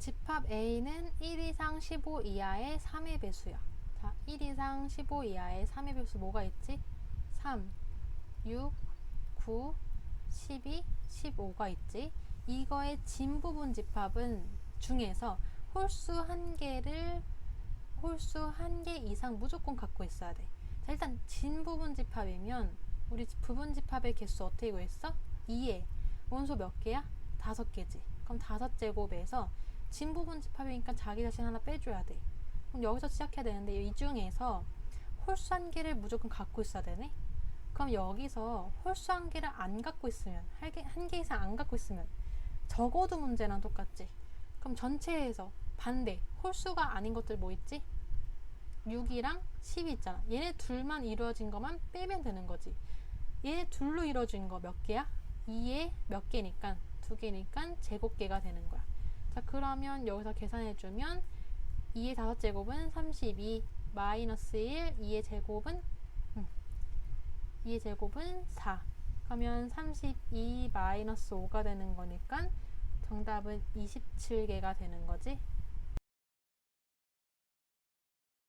집합 A는 1 이상 15 이하의 3의 배수야. 자, 1 이상 15 이하의 3의 배수 뭐가 있지? 3, 6, 9, 12, 15가 있지. 이거의 진 부분 집합은 중에서 홀수 한 개를 홀수 한 개 이상 무조건 갖고 있어야 돼. 자, 일단 진 부분 집합이면 우리 부분 집합의 개수 어떻게 구했어? 2에 원소 몇 개야? 다섯 개지. 그럼 다섯 제곱에서 진 부분 집합이니까 자기 자신 하나 빼줘야 돼. 그럼 여기서 시작해야 되는데 이 중에서 홀수 한 개를 무조건 갖고 있어야 되네. 그럼 여기서 홀수 한 개를 안 갖고 있으면 한 개, 한 개 이상 안 갖고 있으면 적어도 문제랑 똑같지. 그럼 전체에서 반대 홀수가 아닌 것들 뭐 있지? 6이랑 10이 있잖아. 얘네 둘만 이루어진 것만 빼면 되는 거지. 얘네 둘로 이루어진 거 몇 개야? 2에 몇 개니까 두 개니까 제곱개가 되는 거야. 자 그러면 여기서 계산해주면 2의 다섯 제곱은 32 마이너스 1 2의 제곱은 음, 2의 제곱은 4 그러면 32 마이너스 5가 되는 거니까 정답은 27개가 되는 거지.